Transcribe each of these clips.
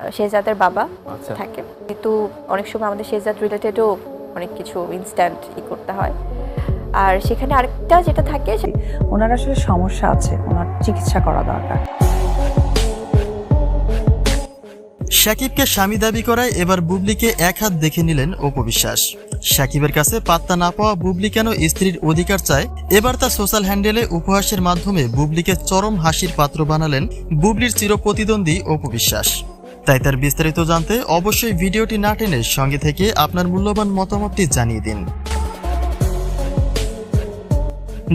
শেহজাদের বাবা আচ্ছা। থাকে। কিন্তু অনেক সময় আমাদের শেহজাদ রিলেটেডও অনেক কিছু ইনস্ট্যান্ট ই করতে হয়। আর সেখানে আরেকটা যেটা থাকে সে- ওনার আসলে সমস্যা আছে। ওনার চিকিৎসা করা দরকার। শাকিবকে স্বামী দাবি করায় এবার বুবলিকে এক হাত দেখে নিলেন অপু বিশ্বাস সাকিবের কাছে পাত্তা না পাওয়া বুবলি কেন স্ত্রীর অধিকার চায়? এবার তা সোশ্যাল হ্যান্ডেলে উপহাসের মাধ্যমে বুবলিকে চরম হাসির পাত্র বানালেন বুবলির চিরপ্রতিদ্বন্দ্বী অপু বিশ্বাস তাই তার বিস্তারিত জানতে অবশ্যই ভিডিওটি না টেনে সঙ্গে থেকে আপনার মূল্যবান মতামতটি জানিয়ে দিন।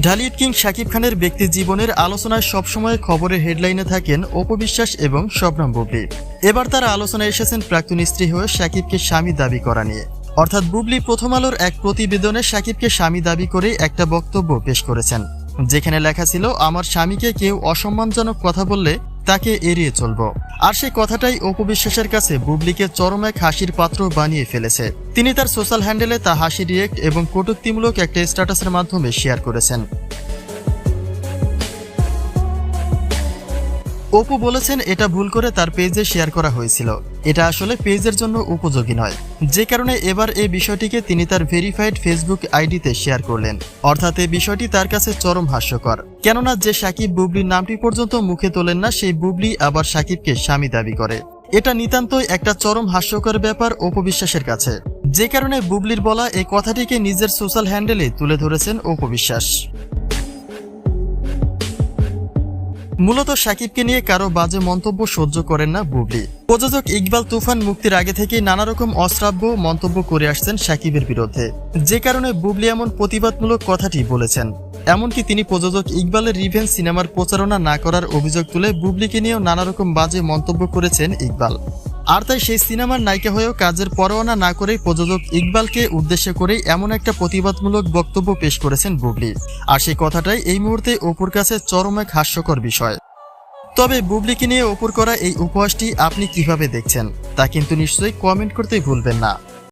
ঢালিউড কিং শাকিব খানের ব্যক্তি জীবনের আলোচনায় সবসময় খবরের হেডলাইনে থাকেন অপবিশ্বাস এবং শবনম বুবলি। এবার তারা আলোচনায় এসেছেন প্রাক্তন স্ত্রী হয়ে শাকিবকে স্বামী দাবি করা নিয়ে। অর্থাৎ বুবলি প্রথম আলোর এক প্রতিবেদনে শাকিবকে স্বামী দাবি করে একটা বক্তব্য পেশ করেছেন, যেখানে লেখা ছিল, আমার স্বামীকে কেউ অসম্মানজনক কথা বললে তাকে এড়িয়ে চলব। আর সেই কথাটাই অপবিশ্বাসের কাছে বুবলিকে চরম এক হাসির পাত্র বানিয়ে ফেলেছে। তিনি তার সোশ্যাল হ্যান্ডেলে তা হাসি রিয়েক্ট এবং কটূক্তিমূলক একটা স্ট্যাটাসের মাধ্যমে শেয়ার করেছেন। অপু বলেছেন এটা ভুল করে তার পেজে শেয়ার করা হয়েছিল। এটা আসলে পেজের জন্য উপযোগী নয়। যে কারণে এবার এই বিষয়টিকে তিনি তার ভেরিফাইড ফেসবুক আইডিতে শেয়ার করলেন। অর্থাৎ এই বিষয়টি তার কাছে চরম হাস্যকর। কেননা যে সাকিব বুবলির নামটি পর্যন্ত মুখে তোলেন না, সেই বুবলি আবার সাকিবকে স্বামী দাবি করে। এটা নিতান্তই একটা চরম হাস্যকর ব্যাপার অপবিশ্বাসের কাছে। যে কারণে বুবলির বলা এই কথাটিকে নিজের সোশ্যাল হ্যান্ডেলে তুলে ধরেছেন অপবিশ্বাস মূলত সাকিবকে নিয়ে কারও বাজে মন্তব্য সহ্য করেন না বুবলি। প্রযোজক ইকবাল তুফান মুক্তির আগে থেকে নানা রকম অশ্রাব্য মন্তব্য করে আসছেন সাকিবের বিরুদ্ধে। যে কারণে বুবলি এমন প্রতিবাদমূলক কথাটি বলেছেন। এমনকি তিনি প্রযোজক ইকবালের রিভেন সিনেমার প্রচারণা না করার অভিযোগ তুলে বুবলিকে নিয়েও নানা রকম বাজে মন্তব্য করেছেন ইকবাল। আর তাই সেই সিনেমার নায়িকা হয়েও কাজের পরোয়ানা না করেই প্রযোজক ইকবালকে উদ্দেশ্য করেই এমন একটা প্রতিবাদমূলক বক্তব্য পেশ করেছেন বুবলি। আর সেই কথাটাই এই মুহূর্তে অপুর কাছে চরম এক হাস্যকর বিষয়। তবে বুবলিকে নিয়ে অপুর করা এই উপহাসটি আপনি কীভাবে দেখছেন, তা কিন্তু নিশ্চয়ই কমেন্ট করতেই ভুলবেন না।